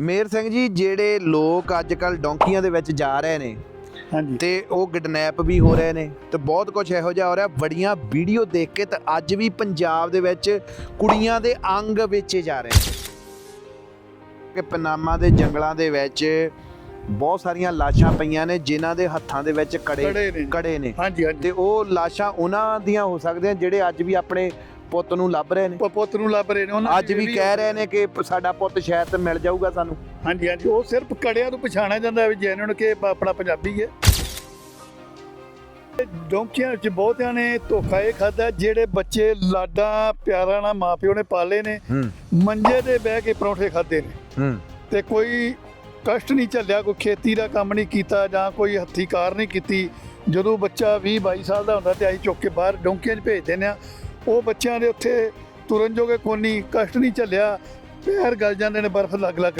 ਮੇਰ ਸਿੰਘ ਜੀ ਜਿਹੜੇ ਲੋਕ ਅੱਜ ਕੱਲ ਡੌਂਕੀਆਂ ਦੇ ਵਿੱਚ ਜਾ ਰਹੇ ਨੇ ਹਾਂਜੀ। ਤੇ ਉਹ ਕਿਡਨੈਪ ਵੀ ਹੋ ਰਹੇ ਨੇ ਤੇ ਬਹੁਤ ਕੁਝ ਇਹੋ ਜਿਹਾ ਹੋ ਰਿਹਾ। ਬੜੀਆਂ ਵੀਡੀਓ ਦੇਖ ਕੇ ਤੇ ਅੱਜ ਵੀ ਪੰਜਾਬ ਦੇ ਵਿੱਚ ਕੁੜੀਆਂ ਦੇ ਅੰਗ ਵੇਚੇ ਜਾ ਰਹੇ ਨੇ। ਕਿ ਪਨਾਮਾ ਦੇ ਜੰਗਲਾਂ ਦੇ ਵਿੱਚ ਬਹੁਤ ਸਾਰੀਆਂ ਲਾਸ਼ਾਂ ਪਈਆਂ ਨੇ ਜਿਨ੍ਹਾਂ ਦੇ ਹੱਥਾਂ ਦੇ ਵਿੱਚ ਕੜੇ ਕੜੇ ਨੇ। ਹਾਂਜੀ। ਤੇ ਉਹ ਲਾਸ਼ਾਂ ਉਹਨਾਂ ਦੀਆਂ ਹੋ ਸਕਦੀਆਂ ਜਿਹੜੇ ਅੱਜ ਵੀ ਆਪਣੇ ਪੁੱਤ ਨੂੰ ਲੱਭ ਰਹੇ ਨੇ। ਪ- ਪੁੱਤ ਨੂੰ ਲੱਭ ਰਹੇ ਨੇ। ਉਹਨਾਂ ਅੱਜ ਦੀ ਵੀ ਕਹਿ ਰਹੇ ਨੇ ਕਿ ਪ- ਸਾਡਾ ਪੁੱਤ ਸ਼ਾਇਦ ਮਿਲ ਜਾਊਗਾ ਸਾਨੂੰ। ਹਾਂਜੀ ਹਾਂਜੀ। ਉਹ ਸਿਰਫ ਕੜਿਆਂ ਨੂੰ ਪਛਾਣਿਆ ਜਾਂਦਾ ਵੀ ਜੈਨੂਨ ਕਿ ਇਹ ਆਪਣਾ ਪੰਜਾਬੀ ਹੈ। ਇਹ ਡੌਂਕੀਆਂ ਵਿੱਚ ਬਹੁਤਿਆਂ ਨੇ ਧੋਖਾ ਇਹ ਖਾਦਾ ਜਿਹੜੇ ਬੱਚੇ ਲਾਡਾਂ ਪਿਆਰਾਂ ਨਾਲ ਮਾਪਿਓ ਨੇ ਪਾਲੇ ਨੇ ਹੂੰ। ਮੰਜੇ ਤੇ ਬਹਿ ਕੇ ਪਰੌਂਠੇ ਖਾਦੇ ਨੇ। ਹੂੰ। ਤੇ ਕੋਈ ਕਸ਼ਟ ਨਹੀਂ ਝੱਲਿਆ ਕੋਈ ਖੇਤੀ ਦਾ ਕੰਮ ਨਹੀਂ ਕੀਤਾ ਜਾਂ ਕੋਈ ਹੱਥੀ ਕਾਰ ਨਹੀਂ ਕੀਤੀ। ਜਦੋਂ ਬੱਚਾ 20 22 ਸਾਲ ਦਾ ਹੁੰਦਾ ਤੇ ਅਸੀਂ ਚੁੱਕ ਕੇ ਬਾਹਰ ਡੌਂਕੀਆਂ 'ਚ ਭੇਜ ਦਿੰਦੇ ਆ ਉਹ ਬੱਚਿਆਂ ਦੇ ਉੱਥੇ ਤੁਰਨ ਜੋਗੇ ਕੋਨੀ ਕਸ਼ਟ ਨਹੀਂ ਝੱਲਿਆ ਪੈਰ ਗਲ ਜਾਂਦੇ ਨੇ ਬਰਫ਼ ਲੱਗ ਲੱਗ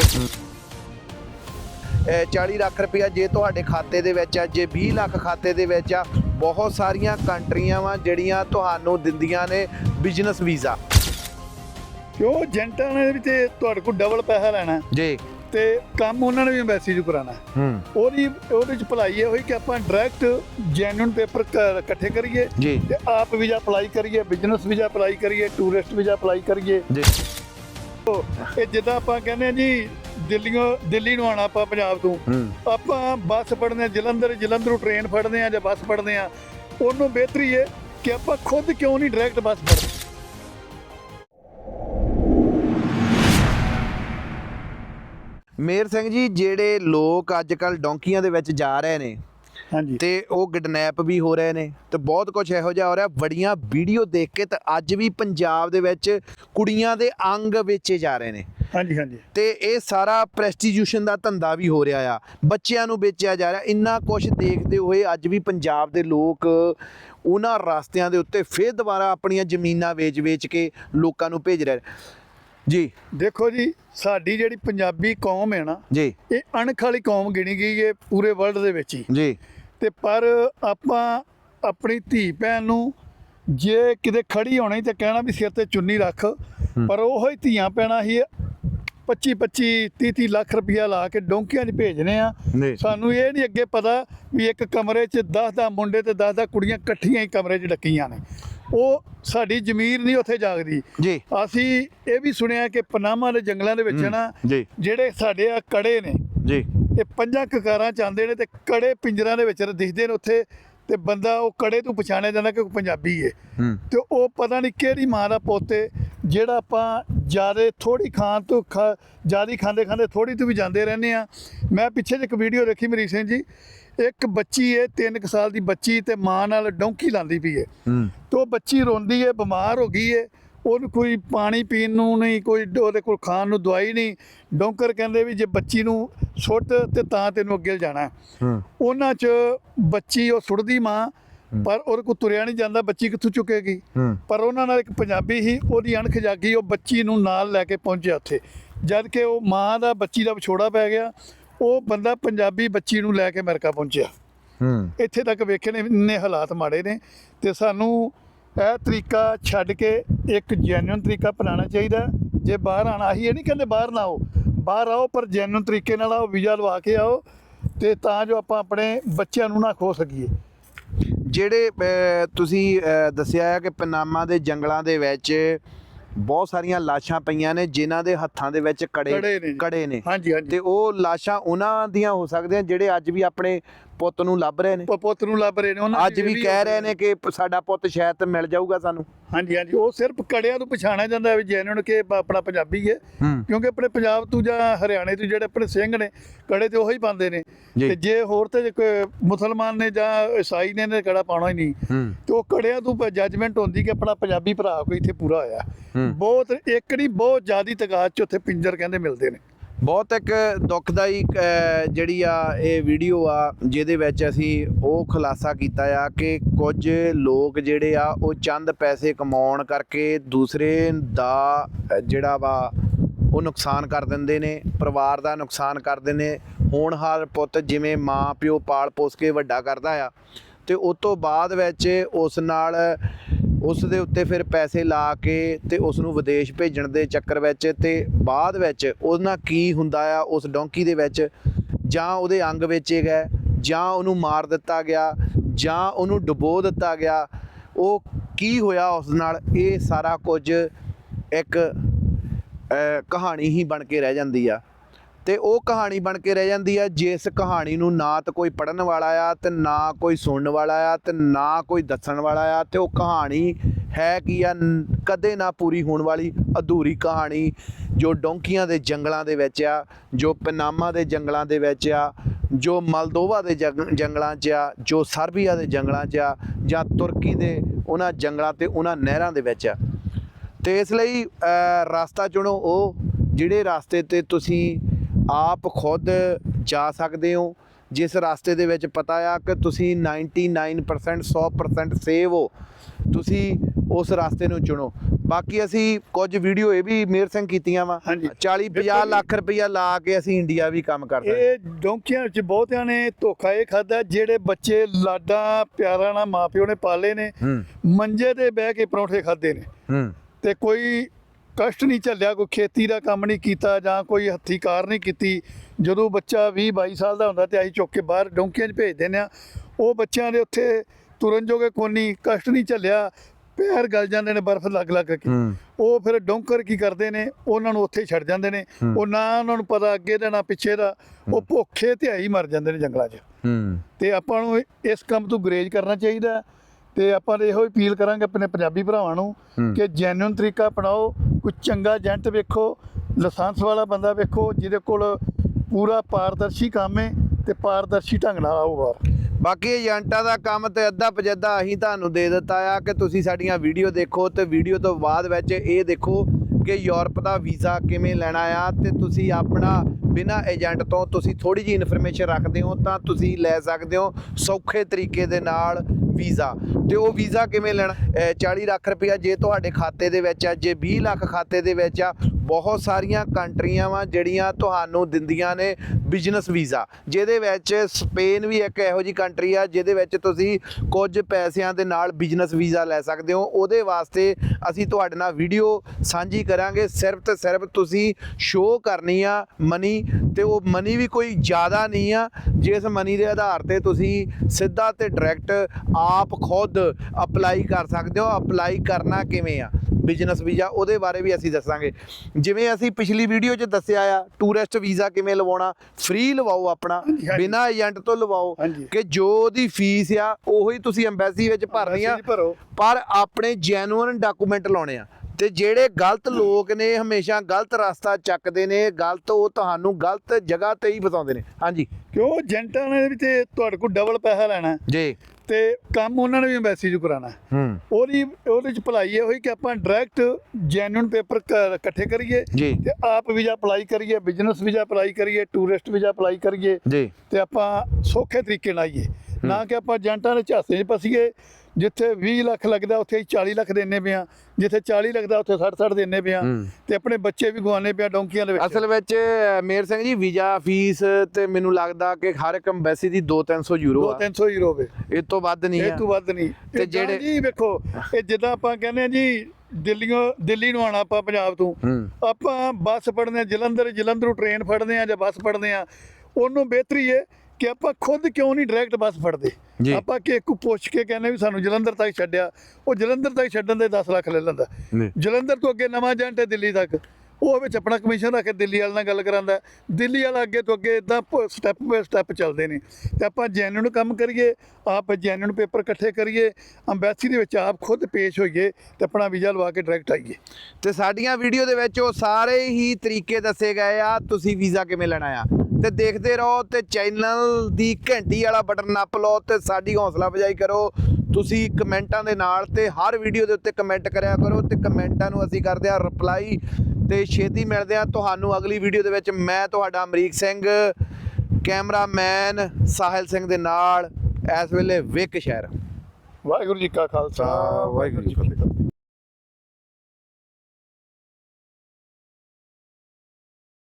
ਇਹ 40 ਲੱਖ ਰੁਪਇਆ ਜੇ ਤੁਹਾਡੇ ਖਾਤੇ ਦੇ ਵਿੱਚ ਆ ਜੇ 20 ਲੱਖ ਖਾਤੇ ਦੇ ਵਿੱਚ ਆ ਬਹੁਤ ਸਾਰੀਆਂ ਕੰਟਰੀਆਂ ਵਾ ਜਿਹੜੀਆਂ ਤੁਹਾਨੂੰ ਦਿੰਦੀਆਂ ਨੇ ਬਿਜ਼ਨਸ ਵੀਜ਼ਾ। ਕਿਉਂ ਏਜੰਟਾਂ ਨੇ ਵੀ ਤੇ ਤੁਹਾਡੇ ਕੋਲ ਡਬਲ ਪੈਸਾ ਲੈਣਾ। ਜੀ। ਤੇ ਕੰਮ ਉਹਨਾਂ ਨੇ ਵੀ ਐਮਬੈਸੀ 'ਚ ਕਰਾਉਣਾ। ਹੂੰ। ਉਹਦੀ ਉਹਦੇ 'ਚ ਭਲਾਈ ਇਹ ਹੋਈ ਕਿ ਆਪਾਂ ਡਾਇਰੈਕਟ ਜੈਨੂਨ ਪੇਪਰ ਇਕੱਠੇ ਕਰੀਏ ਜੀ। ਤੇ ਆਪ ਵੀਜ਼ਾ ਅਪਲਾਈ ਕਰੀਏ ਬਿਜ਼ਨਸ ਵੀਜ਼ਾ ਅਪਲਾਈ ਕਰੀਏ ਟੂਰਿਸਟ ਵੀਜ਼ਾ ਅਪਲਾਈ ਕਰੀਏ। ਜੀ। ਇਹ ਜਿੱਦਾਂ ਆਪਾਂ ਕਹਿੰਦੇ ਆ ਜੀ ਦਿੱਲੀੋਂ ਦਿੱਲੀ ਨੂੰ ਆਣਾ ਆਪਾਂ ਪੰਜਾਬ ਤੋਂ। ਹੂੰ। ਆਪਾਂ ਬੱਸ ਫੜਨੇ ਜਲੰਧਰ ਜਲੰਧਰੋਂ ਟ੍ਰੇਨ ਫੜਦੇ ਆ ਜਾਂ ਬੱਸ ਫੜਦੇ ਆ ਉਹਨੂੰ ਬਿਹਤਰੀ ਹੈ ਕਿ ਆਪਾਂ ਖੁਦ ਕਿਉਂ ਨਹੀਂ ਡਾਇਰੈਕਟ ਬੱਸ ਫੜਦੇ ਮੇਰ ਸਿੰਘ ਜੀ ਜਿਹੜੇ ਲੋਕ ਅੱਜ ਕੱਲ ਡੌਂਕੀਆਂ ਦੇ ਵਿੱਚ ਜਾ ਰਹੇ ਨੇ ਹਾਂਜੀ। ਤੇ ਉਹ ਕਿਡਨੈਪ ਵੀ ਹੋ ਰਹੇ ਨੇ ਤੇ ਬਹੁਤ ਕੁਝ ਇਹੋ ਜਿਹਾ ਹੋ ਰਿਹਾ। ਬੜੀਆਂ ਵੀਡੀਓ ਦੇਖ ਕੇ ਤੇ ਅੱਜ ਵੀ ਪੰਜਾਬ ਦੇ ਵਿੱਚ ਕੁੜੀਆਂ ਦੇ ਅੰਗ ਵੇਚੇ ਜਾ ਰਹੇ ਨੇ। ਹਾਂਜੀ ਹਾਂਜੀ। ਤੇ ਇਹ ਸਾਰਾ ਪ੍ਰੈਸਟੀਜੀਊਸ਼ਨ ਦਾ ਧੰਦਾ ਵੀ ਹੋ ਰਿਹਾ ਆ। ਬੱਚਿਆਂ ਨੂੰ ਵੇਚਿਆ ਜਾ ਰਿਹਾ। ਇੰਨਾ ਕੁਝ ਦੇਖਦੇ ਹੋਏ ਅੱਜ ਵੀ ਪੰਜਾਬ ਦੇ ਲੋਕ ਉਹਨਾਂ ਰਸਤਿਆਂ ਦੇ ਉੱਤੇ ਫੇਰ ਦੁਬਾਰਾ ਆਪਣੀਆਂ ਜ਼ਮੀਨਾਂ ਵੇਚ-ਵੇਚ ਕੇ ਲੋਕਾਂ ਨੂੰ ਭੇਜ ਰਹੇ ਜੀ। ਦੇਖੋ ਜੀ ਸਾਡੀ ਜਿਹੜੀ ਪੰਜਾਬੀ ਕੌਮ ਹੈ ਨਾ ਜੀ। ਇਹ ਅਣਖ ਵਾਲੀ ਕੌਮ ਗਿਣੀ ਗਈ ਹੈ ਪੂਰੇ ਵਰਲਡ ਦੇ ਵਿੱਚ ਹੀ। ਜੀ। ਤੇ ਪਰ ਆਪਾਂ ਆਪਣੀ ਧੀ ਭੈਣ ਨੂੰ ਜੇ ਕਿਤੇ ਖੜੀ ਹੋਣੀ ਤੇ ਕਹਿਣਾ ਵੀ ਸਿਰ ਤੇ ਚੁੰਨੀ ਰੱਖ ਪਰ ਉਹੋ ਹੀ ਧੀਆਂ ਪੈਣਾ ਹੀ 25 25 30 30 ਲੱਖ ਰੁਪਇਆ ਲਾ ਕੇ ਡੋਂਕੀਆਂ 'ਚ ਭੇਜਨੇ ਆ। ਸਾਨੂੰ ਇਹ ਨਹੀਂ ਅੱਗੇ ਪਤਾ ਵੀ ਇੱਕ ਕਮਰੇ 'ਚ 10 10 ਮੁੰਡੇ ਤੇ 10 10 ਕੁੜੀਆਂ ਇਕੱਠੀਆਂ ਹੀ ਕਮਰੇ 'ਚ ਡੱਕੀਆਂ ਨੇ। ਉਹ ਸਾਡੀ ਜ਼ਮੀਰ ਨਹੀਂ ਉੱਥੇ ਜਾਗਦੀ। ਜੀ। ਅਸੀਂ ਇਹ ਵੀ ਸੁਣਿਆ ਕਿ ਪਨਾਮਾ ਦੇ ਜੰਗਲਾਂ ਦੇ ਵਿੱਚ ਨਾ ਜਿਹੜੇ ਸਾਡੇ ਆ ਕੜੇ ਨੇ ਜੀ। ਇਹ ਪੰਜਾਂ ਕਕਾਰਾਂ ਚ ਆਉਂਦੇ ਨੇ ਤੇ ਕੜੇ ਪਿੰਜਰਾਂ ਦੇ ਵਿੱਚ ਦਿਖਦੇ ਨੇ ਉੱਥੇ ਤੇ ਬੰਦਾ ਉਹ ਕੜੇ ਤੋਂ ਪਛਾਣਿਆ ਜਾਂਦਾ ਕਿ ਉਹ ਪੰਜਾਬੀ ਹੂੰ। ਤੇ ਉਹ ਪਤਾ ਨਹੀਂ ਕਿਹੜੀ ਮਾਂ ਦਾ ਪੋਤੇ ਜਿਹੜਾ ਆਪਾਂ ਜਿਆਦੇ ਥੋੜੀ ਖਾਣ ਤੋਂ ਜਿਆਦੀ ਖਾਂਦੇ ਖਾਂਦੇ ਥੋੜੀ ਤੋਂ ਵੀ ਜਾਂਦੇ ਰਹਿੰਦੇ ਆ ਮੈਂ ਪਿੱਛੇ ਜਿਹੇ ਇੱਕ ਵੀਡੀਓ ਦੇਖੀ ਮਰੀਕ ਸਿੰਘ ਜੀ। ਇੱਕ ਬੱਚੀ ਹੈ 3 ਸਾਲ ਦੀ ਬੱਚੀ ਤੇ ਮਾਂ ਨਾਲ ਡੌਂਕੀ ਲਾਂਦੀ ਪਈ ਹੈ। ਤੇ ਉਹ ਬੱਚੀ ਰੋਂਦੀ ਹੈ ਬਿਮਾਰ ਹੋ ਗਈ ਹੈ ਉਹਨੂੰ ਕੋਈ ਪਾਣੀ ਪੀਣ ਨੂੰ ਨਹੀਂ ਕੋਈ ਉਹਦੇ ਕੋਲ ਖਾਣ ਨੂੰ ਦਵਾਈ ਨਹੀਂ। ਡੌਂਕਰ ਕਹਿੰਦੇ ਵੀ ਜੇ ਬੱਚੀ ਨੂੰ ਸੁੱਟ ਤੇ ਤਾਂ ਤੈਨੂੰ ਅੱਗੇ ਜਾਣਾ ਹੂੰ। ਉਹਨਾਂ 'ਚ ਬੱਚੀ ਉਹ ਸੁੱਟਦੀ ਮਾਂ ਪਰ ਉਹਦੇ ਕੋਲ ਤੁਰਿਆ ਨਹੀਂ ਜਾਂਦਾ ਬੱਚੀ ਕਿੱਥੋਂ ਚੁੱਕੇਗੀ? ਪਰ ਉਹਨਾਂ ਨਾਲ ਇੱਕ ਪੰਜਾਬੀ ਹੀ ਉਹਦੀ ਅਣਖ ਜਾਗੀ ਉਹ ਬੱਚੀ ਨੂੰ ਨਾਲ ਲੈ ਕੇ ਪਹੁੰਚਿਆ ਉੱਥੇ। ਜਦ ਕਿ ਉਹ ਮਾਂ ਦਾ ਬੱਚੀ ਦਾ ਵਿਛੋੜਾ ਪੈ ਗਿਆ ਉਹ ਬੰਦਾ ਪੰਜਾਬੀ ਬੱਚੀ ਨੂੰ ਲੈ ਕੇ ਅਮਰੀਕਾ ਪਹੁੰਚਿਆ। ਹੂੰ। ਇੱਥੇ ਤੱਕ ਵੇਖੇ ਨੇ ਇੰਨੇ ਹਾਲਾਤ ਮਾੜੇ ਨੇ ਤੇ ਸਾਨੂੰ ਇਹ ਤਰੀਕਾ ਛੱਡ ਕੇ ਇੱਕ ਜੈਨੂਇਨ ਤਰੀਕਾ ਅਪਣਾਉਣਾ ਚਾਹੀਦਾ। ਜੇ ਬਾਹਰ ਆਣਾ ਹੀ ਇਹ ਨਹੀਂ ਕਹਿੰਦੇ ਬਾਹਰ ਨਾ ਆਓ। ਬਾਹਰ ਆਓ ਪਰ ਜੈਨੂਇਨ ਤਰੀਕੇ ਨਾਲ ਆਓ ਵੀਜ਼ਾ ਲਵਾ ਕੇ ਆਓ ਤੇ ਤਾਂ ਜੋ ਆਪਾਂ ਆਪਣੇ ਬੱਚਿਆਂ ਨੂੰ ਨਾ ਖੋ ਸਕੀਏ। ਜਿਹੜੇ ਤੁਸੀਂ ਦੱਸਿਆ ਹੈ ਕਿ ਪਨਾਮਾ ਦੇ ਜੰਗਲਾਂ ਦੇ ਵਿੱਚ ਬਹੁਤ ਸਾਰੀਆਂ ਲਾਸ਼ਾਂ ਪਈਆਂ ਨੇ ਜਿਨ੍ਹਾਂ ਦੇ ਹੱਥਾਂ ਦੇ ਵਿੱਚ ਕੜੇ ਕੜੇ ਨੇ। ਕੜੇ ਨੇ ਹਾਂਜੀ ਹਾਂਜੀ ਤੇ ਉਹ ਲਾਸ਼ਾਂ ਉਹਨਾਂ ਦੀਆਂ ਹੋ ਸਕਦੀਆਂ ਜਿਹੜੇ ਅੱਜ ਵੀ ਆਪਣੇ ਪੁੱਤ ਨੂੰ ਲੱਭ ਰਹੇ ਨੇ। ਪ- ਪੁੱਤ ਨੂੰ ਲੱਭ ਰਹੇ ਨੇ। ਉਹਨਾਂ ਅੱਜ ਦੀ ਵੀ ਕਹਿ ਰਹੇ ਨੇ ਕਿ ਪ- ਸਾਡਾ ਪੁੱਤ ਸ਼ਾਇਦ ਮਿਲ ਜਾਊਗਾ ਸਾਨੂੰ। ਹਾਂਜੀ ਹਾਂਜੀ। ਉਹ ਸਿਰਫ ਕੜਿਆਂ ਤੋਂ ਪਛਾਣਿਆ ਜਾਂਦਾ ਵੀ ਜੈਨੂਇਨ ਕਿ ਆਪਣਾ ਪੰਜਾਬੀ ਹੈ। ਹੂੰ। ਕਿਉਂਕਿ ਆਪਣੇ ਪੰਜਾਬ ਤੋਂ ਜਾਂ ਹਰਿਆਣੇ ਤੋਂ ਜਿਹੜੇ ਆਪਣੇ ਸਿੰਘ ਨੇ ਕੜੇ ਤੇ ਉਹੀ ਪਾਉਂਦੇ ਨੇ। ਜੀ। ਤੇ ਜੇ ਹੋਰ ਤੇ ਜੇ ਕੋਈ ਮੁਸਲਮਾਨ ਨੇ ਜਾਂ ਈਸਾਈ ਨੇ ਨੇ ਕੜਾ ਪਾਉਣਾ ਹੀ ਨਹੀਂ। ਹੂੰ। ਤੇ ਉਹ ਕੜਿਆਂ ਤੋਂ ਜੱਜਮੈਂਟ ਹੁੰਦੀ ਕਿ ਆਪਣਾ ਪੰਜਾਬੀ ਭਰਾ ਕੋਈ ਇੱਥੇ ਪੂਰਾ ਹੋਇਆ। ਹੂੰ। ਬਹੁਤ ਇੱਕ ਨਹੀਂ ਬਹੁਤ ਜ਼ਿਆਦੀ ਤਗਾਤ ਚ ਉੱਥੇ ਪਿੰਜਰ ਕਹਿੰਦੇ ਮਿਲਦੇ ਨੇ। ਬਹੁਤ ਇੱਕ ਦੁੱਖਦਾਈ ਜਿਹੜੀ ਆ ਇਹ ਵੀਡੀਓ ਆ, ਜਿਹਦੇ ਵਿੱਚ ਅਸੀਂ ਉਹ ਖੁਲਾਸਾ ਕੀਤਾ ਆ ਕਿ ਕੁਝ ਲੋਕ ਜਿਹੜੇ ਆ, ਉਹ ਚੰਦ ਪੈਸੇ ਕਮਾਉਣ ਕਰਕੇ ਦੂਸਰੇ ਦਾ ਜਿਹੜਾ ਵਾ, ਉਹ ਨੁਕਸਾਨ ਕਰ ਦਿੰਦੇ ਨੇ, ਪਰਿਵਾਰ ਦਾ ਨੁਕਸਾਨ ਕਰਦੇ ਨੇ। ਹੋਣਹਾਰ ਪੁੱਤ ਜਿਵੇਂ ਮਾਂ, ਪਿਓ ਪਾਲ ਪੋਸ ਕੇ ਵੱਡਾ ਕਰਦਾ ਆ, ਤੇ ਉਸ ਤੋਂ ਬਾਅਦ ਵਿੱਚ ਉਸ ਨਾਲ ਉਸ ਦੇ ਉੱਤੇ ਫਿਰ ਪੈਸੇ ਲਾ ਕੇ ਤੇ ਉਸ ਨੂੰ ਵਿਦੇਸ਼ ਭੇਜਣ ਦੇ ਚੱਕਰ ਵਿੱਚ ਤੇ ਬਾਅਦ ਵਿੱਚ ਉਹਨਾਂ ਕੀ ਹੁੰਦਾ ਆ, ਉਸ ਡੌਂਕੀ ਦੇ ਵਿੱਚ ਜਾਂ ਉਹਦੇ ਅੰਗ ਵੇਚੇ ਗਏ ਜਾਂ ਉਹਨੂੰ ਮਾਰ ਦਿੱਤਾ ਗਿਆ, ਜਾਂ ਉਹਨੂੰ ਡੁਬੋ ਦਿੱਤਾ ਗਿਆ, ਉਹ ਕੀ ਹੋਇਆ ਉਸ ਨਾਲ, ਇਹ ਸਾਰਾ ਕੁਝ ਇੱਕ ਕਹਾਣੀ ਹੀ ਬਣ ਕੇ ਰਹਿ ਜਾਂਦੀ ਆ। ਤੇ ਉਹ ਕਹਾਣੀ ਬਣ ਕੇ ਰਹਿ ਜਾਂਦੀ ਆ ਜਿਸ ਕਹਾਣੀ ਨੂੰ ਨਾ ਤਾਂ ਕੋਈ ਪੜਨ ਵਾਲਾ ਆ, ਤੇ ਨਾ ਕੋਈ ਸੁਣਨ ਵਾਲਾ ਆ, ਤੇ ਨਾ ਕੋਈ ਦੱਸਣ ਵਾਲਾ ਆ, ਤੇ ਉਹ ਕਹਾਣੀ ਹੈ ਕੀ ਆ ਕਦੇ ਨਾ ਪੂਰੀ ਹੋਣ ਵਾਲੀ ਅਧੂਰੀ ਕਹਾਣੀ, ਜੋ ਡੋਂਕੀਆਂ ਦੇ ਜੰਗਲਾਂ ਦੇ ਵਿੱਚ ਆ, ਜੋ ਪਨਾਮਾ ਦੇ ਜੰਗਲਾਂ ਦੇ ਵਿੱਚ ਆ, ਜੋ ਮਲਦੋਵਾ ਦੇ ਜੰਗ- ਜੰਗਲਾਂ 'ਚ ਆ, ਜੋ ਸਰਬੀਆ ਦੇ ਜੰਗਲਾਂ 'ਚ ਆ, ਜਾਂ ਤੁਰਕੀ ਦੇ ਉਹਨਾਂ ਜੰਗਲਾਂ ਤੇ ਉਹਨਾਂ ਨਹਿਰਾਂ ਦੇ ਵਿੱਚ ਆ। ਤੇ ਇਸ ਲਈ ਰਸਤਾ ਚੁਣੋ ਉਹ, ਜਿਹੜੇ ਰਸਤੇ ਤੇ ਤੁਸੀਂ ਆਪ ਖੁਦ ਜਾ ਸਕਦੇ ਹੋ। ਜਿਸ ਰਸਤੇ ਦੇ ਵਿੱਚ ਪਤਾ ਆ ਕਿ ਤੁਸੀਂ 99% 100% ਸੇਵ ਹੋ। ਤੁਸੀਂ ਉਸ ਰਸਤੇ ਨੂੰ ਚੁਣੋ। ਬਾਕੀ ਅਸੀਂ ਕੁਝ ਵੀਡੀਓ ਇਹ ਵੀ ਮੇਰ ਸਿੰਘ ਕੀਤੀਆਂ ਵਾ। ਹਾਂਜੀ। 40 50 ਦੇਖੋ ਜੀ। ਲੱਖ ਰੁਪਈਆ ਲਾ ਕੇ ਅਸੀਂ ਇੰਡੀਆ ਵੀ ਕੰਮ ਕਰ ਸਕਦੇ ਇਹ ਡੋਂਕੀਆਂ ਵਿੱਚ ਬਹੁਤਿਆਂ ਨੇ ਧੋਖਾ ਇਹ ਖਾਦਾ ਜਿਹੜੇ ਬੱਚੇ ਲਾਡਾਂ ਪਿਆਰਾਂ ਨਾਲ ਮਾਪਿਓ ਨੇ ਪਾਲੇ ਨੇ ਮੰਜੇ ਤੇ ਬਹਿ ਕੇ ਪਰੌਂਠੇ ਖਾਦੇ ਨੇ। ਤੇ ਕੋਈ ਕਸ਼ਟ ਨਹੀਂ ਝੱਲਿਆ ਕੋਈ ਖੇਤੀ ਦਾ ਕੰਮ ਨਹੀਂ ਕੀਤਾ ਜਾਂ ਕੋਈ ਹੱਥੀ ਕਾਰ ਨਹੀਂ ਕੀਤੀ। ਜਦੋਂ ਬੱਚਾ 20 22 ਸਾਲ ਦਾ ਹੁੰਦਾ ਤੇ ਅਸੀਂ ਚੁੱਕ ਕੇ ਬਾਹਰ ਡੋਂਕੀਆਂ 'ਚ ਭੇਜ ਦਿੰਦੇ ਆ ਉਹ ਬੱਚਿਆਂ ਦੇ ਉੱਥੇ ਤੁਰਨ ਜੋਗੇ ਕੋਨੀ ਕਸ਼ਟ ਨਹੀਂ ਝੱਲਿਆ ਪੈਰ ਗਲ ਜਾਂਦੇ ਨੇ ਬਰਫ਼ ਲੱਗ ਲੱਗ ਕੇ। ਉਹ ਫਿਰ ਡੋਂਕਰ ਕੀ ਕਰਦੇ ਨੇ ਉਹਨਾਂ ਨੂੰ ਉੱਥੇ ਛੱਡ ਜਾਂਦੇ ਨੇ। ਉਹ ਨਾ ਉਹਨਾਂ ਨੂੰ ਪਤਾ ਅੱਗੇ ਦਾ ਨਾ ਪਿੱਛੇ ਦਾ। ਉਹ ਭੁੱਖੇ ਤੇ ਹੀ ਮਰ ਜਾਂਦੇ ਨੇ ਜੰਗਲਾਂ 'ਚ। ਤੇ ਆਪਾਂ ਨੂੰ ਇਸ ਕੰਮ ਤੋਂ ਗੁਰੇਜ਼ ਕਰਨਾ ਚਾਹੀਦਾ। ਤੇ ਆਪਾਂ ਇਹੋ ਹੀ ਅਪੀਲ ਕਰਾਂਗੇ ਆਪਣੇ ਪੰਜਾਬੀ ਭਰਾਵਾਂ ਨੂੰ। ਕਿ ਜੈਨੂਇਨ ਤਰੀਕਾ ਅਪਣਾਓ ਕੋਈ ਚੰਗਾ ਏਜੰਟ ਵੇਖੋ ਲਾਇਸੈਂਸ ਵਾਲਾ ਬੰਦਾ ਵੇਖੋ ਜਿਹਦੇ ਕੋਲ ਪੂਰਾ ਪਾਰਦਰਸ਼ੀ ਕੰਮ ਹੈ ਤੇ ਪਾਰਦਰਸ਼ੀ ਢੰਗ ਨਾਲ ਆਓ ਬਾਹਰ ਬਾਕੀ ਏਜੰਟਾਂ ਦਾ ਕੰਮ ਤੇ ਅੱਧਾ ਪਜੱਦਾ ਅਸੀਂ ਤੁਹਾਨੂੰ ਦੇ ਦਿੱਤਾ ਆ ਕਿ ਤੁਸੀਂ ਸਾਡੀਆਂ ਵੀਡੀਓ ਦੇਖੋ ਤੇ ਵੀਡੀਓ ਤੋਂ ਬਾਅਦ ਵਿੱਚ ਇਹ ਦੇਖੋ ਕਿ ਯੂਰਪ ਦਾ ਵੀਜ਼ਾ ਕਿਵੇਂ ਲੈਣਾ ਆ ਤੇ ਤੁਸੀਂ ਆਪਣਾ ਬਿਨਾ ਏਜੰਟ ਤੋਂ ਤੁਸੀਂ ਥੋੜੀ ਜਿਹੀ ਇਨਫੋਰਮੇਸ਼ਨ ਰੱਖਦੇ ਹੋ, ਤਾਂ ਤੁਸੀਂ ਲੈ ਸਕਦੇ ਹੋ ਸੌਖੇ ਤਰੀਕੇ ਦੇ ਨਾਲ ਵੀਜ਼ਾ। ਤੇ ਉਹ ਵੀਜ਼ਾ ਕਿਵੇਂ ਲੈਣਾ? ਅਹ 40 ਲੱਖ ਰੁਪਇਆ ਜੇ ਤੁਹਾਡੇ ਖਾਤੇ ਦੇ ਵਿੱਚ ਆ, ਜੇ 20 ਲੱਖ ਖਾਤੇ ਦੇ ਵਿੱਚ ਆ ਬਹੁਤ ਸਾਰੀਆਂ ਕੰਟਰੀਆਂ ਵਾ ਜਿਹੜੀਆਂ ਤੁਹਾਨੂੰ ਦਿੰਦੀਆਂ ਨੇ ਬਿਜ਼ਨਸ ਵੀਜ਼ਾ, ਜਿਹਦੇ ਵਿੱਚ ਸਪੇਨ ਵੀ ਇੱਕ ਇਹੋ ਜੀ ਕੰਟਰੀ ਆ, ਜਿਹਦੇ ਵਿੱਚ ਤੁਸੀਂ ਕੁਝ ਪੈਸਿਆਂ ਦੇ ਨਾਲ ਬਿਜ਼ਨਸ ਵੀਜ਼ਾ ਲੈ ਸਕਦੇ ਹੋ। ਉਹਦੇ ਵਾਸਤੇ ਅਸੀਂ ਤੁਹਾਡੇ ਨਾਲ ਵੀਡੀਓ ਸਾਂਝੀ ਕਰਾਂਗੇ। ਸਿਰਫ ਤੇ ਸਿਰਫ ਤੁਸੀਂ ਸ਼ੋਅ ਕਰਨੀ ਆ ਮਨੀ ਤੇ ਉਹ ਮਨੀ ਵੀ ਕੋਈ ਜ਼ਿਆਦਾ ਨਹੀਂ ਆ, ਜਿਸ ਮਨੀ ਦੇ ਆਧਾਰ ਤੇ ਤੁਸੀਂ ਸਿੱਧਾ ਤੇ ਡਾਇਰੈਕਟ ਆਪ ਖੁਦ ਅਪਲਾਈ ਕਰ ਸਕਦੇ ਹੋ। ਅਪਲਾਈ ਕਰਨਾ ਕਿਵੇਂ ਆ? ਬਿਜ਼ਨਸ ਵੀਜ਼ਾ ਉਹਦੇ ਬਾਰੇ ਵੀ ਅਸੀਂ ਦੱਸਾਂਗੇ। ਜਿਵੇਂ ਅਸੀਂ ਪਿਛਲੀ ਵੀਡੀਓ 'ਚ ਦੱਸਿਆ ਆ ਟੂਰਿਸਟ ਵੀਜ਼ਾ ਕਿਵੇਂ ਲਵਾਉਣਾ ਫ੍ਰੀ ਲਵਾਓ ਆਪਣਾ। ਬਿਨਾਂ ਏਜੰਟ ਤੋਂ ਲਵਾਓ। ਕਿ ਜੋ ਉਹਦੀ ਫੀਸ ਆ ਉਹੀ ਤੁਸੀਂ ਐਮਬੈਸੀ ਵਿੱਚ ਭਰਨੀ ਆ ਪਰ ਆਪਣੇ ਜੈਨੂਇਨ ਡਾਕੂਮੈਂਟ ਲਾਉਣੇ ਆ। ਤੇ ਜਿਹੜੇ ਗਲਤ ਲੋਕ ਨੇ ਹਮੇਸ਼ਾ ਗਲਤ ਰਸਤਾ ਚੱਕਦੇ ਨੇ ਗਲਤ ਉਹ ਤੁਹਾਨੂੰ ਗਲਤ ਜਗ੍ਹਾ ਤੇ ਹੀ ਫਸਾਉਂਦੇ ਨੇ। ਹਾਂਜੀ। ਕਿਉਂ? ਏਜੰਟਾਂ ਨੇ ਵੀ ਤੇ ਤੁਹਾਡੇ ਕੋਲ ਡਬਲ ਪੈਸਾ ਲੈਣਾ। ਜੀ। ਤੇ ਕੰਮ ਉਹਨਾਂ ਨੇ ਵੀ ਐਮਬੈਸੀ 'ਚ ਕਰਾਉਣਾ ਹੈ। ਹੂੰ। ਉਹਦੀ ਉਹਦੇ ਚ ਭਲਾਈ ਇਹ ਹੋਈ ਕਿ ਆਪਾਂ ਡਾਇਰੈਕਟ ਜੈਨੂਇਨ ਪੇਪਰ ਇਕੱਠੇ ਕਰੀਏ। ਤੇ ਆਪ ਵੀਜ਼ਾ ਅਪਲਾਈ ਕਰੀਏ ਬਿਜ਼ਨਸ ਵੀਜ਼ਾ ਅਪਲਾਈ ਕਰੀਏ ਟੂਰਿਸਟ ਵੀਜ਼ਾ ਅਪਲਾਈ ਕਰੀਏ। ਤੇ ਆਪਾਂ ਸੌਖੇ ਤਰੀਕੇ ਨਾਲ ਆਈਏ। ਨਾ ਕਿ ਆਪਾਂ ਏਜੰਟਾਂ ਦੇ ਝਾਸੇ 'ਚ ਫਸੀਏ। ਜਿੱਥੇ 20 ਲੱਖ ਲੱਗਦਾ ਉੱਥੇ ਅਸੀਂ 40 ਲੱਖ ਦੇਣੇ ਪਿਆ ਜਿੱਥੇ 40 ਲੱਗਦਾ ਉੱਥੇ 60 60 ਦੇਣੇ ਪਿਆ ਹੂੰ। ਤੇ ਆਪਣੇ ਬੱਚੇ ਵੀ ਗਵਾਉਣੇ ਪਿਆ ਡੌਂਕੀਆਂ ਦੇ ਵਿੱਚ। ਅਸਲ ਵਿੱਚ ਮੇਰ ਸਿੰਘ ਜੀ ਵੀਜ਼ਾ ਫੀਸ ਤੇ ਮੈਨੂੰ ਲੱਗਦਾ ਕਿ ਹਰ ਇੱਕ ਐਮਬੈਸੀ ਦੀ 2-300 ਯੂਰੋ ਆ। 2-300 ਯੂਰੋ ਵੇ ਇਹ ਤੋਂ ਵੱਧ ਨਹੀਂ ਇਹ ਆ ਤੋਂ ਵੱਧ ਨਹੀਂ। ਤੇ ਜਿਹੜੇ ਜੀ ਵੇਖੋ ਇਹ ਜਿੱਦਾਂ ਆਪਾਂ ਕਹਿੰਦੇ ਆ ਜੀ ਦਿੱਲੀੋਂ ਦਿੱਲੀ ਨੂੰ ਆਣਾ ਆਪਾਂ ਪੰਜਾਬ ਤੋਂ। ਹੂੰ। ਆਪਾਂ ਬੱਸ ਫੜਦੇ ਆ ਜਲੰਧਰ ਜਲੰਧਰੋਂ ਟ੍ਰੇਨ ਫੜਦੇ ਆ ਜਾਂ ਬੱਸ ਫੜਦੇ ਆ ਉਹਨੂੰ ਬਿਹਤਰੀ ਹੈ ਕਿ ਆਪਾਂ ਖੁਦ ਕਿਉਂ ਨਹੀਂ ਡਾਇਰੈਕਟ ਬੱਸ ਫੜਦੇ? ਜੀ। ਆਪਾਂ ਕਿ ਇੱਕ ਪੁੱਛ ਕੇ ਕਹਿੰਦੇ ਵੀ ਸਾਨੂੰ ਜਲੰਧਰ ਤੱਕ ਛੱਡਿਆ ਉਹ ਜਲੰਧਰ ਤੱਕ ਛੱਡਣ ਦੇ 10 ਲੱਖ ਲੈ ਲੈਂਦਾ। ਜਲੰਧਰ ਤੋਂ ਅੱਗੇ ਨਵਾਂ ਏਜੰਟ ਹੈ ਦਿੱਲੀ ਤੱਕ। ਉਹ ਵਿੱਚ ਆਪਣਾ ਕਮਿਸ਼ਨ ਰੱਖ ਕੇ ਦਿੱਲੀ ਵਾਲੇ ਨਾਲ ਗੱਲ ਕਰਾਂਦਾ। ਦਿੱਲੀ ਵਾਲਾ ਅੱਗੇ ਤੋਂ ਅੱਗੇ ਇਦਾਂ ਸਟੈਪ ਬਾਏ ਸਟੈਪ ਚੱਲਦੇ ਨੇ। ਤੇ ਆਪਾਂ ਜੈਨੂਨ ਕੰਮ ਕਰੀਏ ਆਪ ਜੈਨੂਨ ਪੇਪਰ ਇਕੱਠੇ ਕਰੀਏ ਅੰਬੈਸੀ ਦੇ ਵਿੱਚ ਆਪ ਖੁਦ ਪੇਸ਼ ਹੋਈਏ ਤੇ ਆਪਣਾ ਵੀਜ਼ਾ ਲਵਾ ਕੇ ਡਾਇਰੈਕਟ ਆਈਏ। ਤੇ ਸਾਡੀਆਂ ਵੀਡੀਓ ਦੇ ਵਿੱਚ ਉਹ ਸਾਰੇ ਹੀ ਤਰੀਕੇ ਦੱਸੇ ਗਏ ਆ ਤੁਸੀਂ ਵੀਜ਼ਾ ਕਿਵੇਂ ਲੈਣਾ ਆ? ਤੇ ਦੇਖਦੇ ਰਹੋ ਤੇ ਚੈਨਲ ਦੀ ਘੰਟੀ ਵਾਲਾ ਬਟਨ ਨੱਪ ਲਓ ਤੇ ਸਾਡੀ ਹੌਸਲਾ ਅਫਜ਼ਾਈ ਕਰੋ। ਤੁਸੀਂ ਕਮੈਂਟਾਂ ਦੇ ਨਾਲ ਤੇ ਹਰ ਵੀਡੀਓ ਦੇ ਉੱਤੇ ਕਮੈਂਟ ਕਰਿਆ ਕਰੋ ਤੇ ਕਮੈਂਟਾਂ ਨੂੰ ਅਸੀਂ ਕਰਦੇ ਆ ਰਿਪਲਾਈ ਤੇ ਛੇਤੀ ਮਿਲਦੇ ਆ ਤੁਹਾਨੂੰ ਅਗਲੀ ਵੀਡੀਓ ਦੇ ਵਿੱਚ। ਮੈਂ ਤੁਹਾਡਾ ਅਮਰੀਕ ਸਿੰਘ ਕੈਮਰਾਮੈਨ ਸਾਹਿਲ ਸਿੰਘ ਦੇ ਨਾਲ ਇਸ ਵੇਲੇ ਵਿਕ ਸ਼ਹਿਰ। ਵਾਹਿਗੁਰੂ ਜੀ ਕਾ ਖਾਲਸਾ ਵਾਹਿਗੁਰੂ ਜੀ ਕੀ ਫਤਿਹ।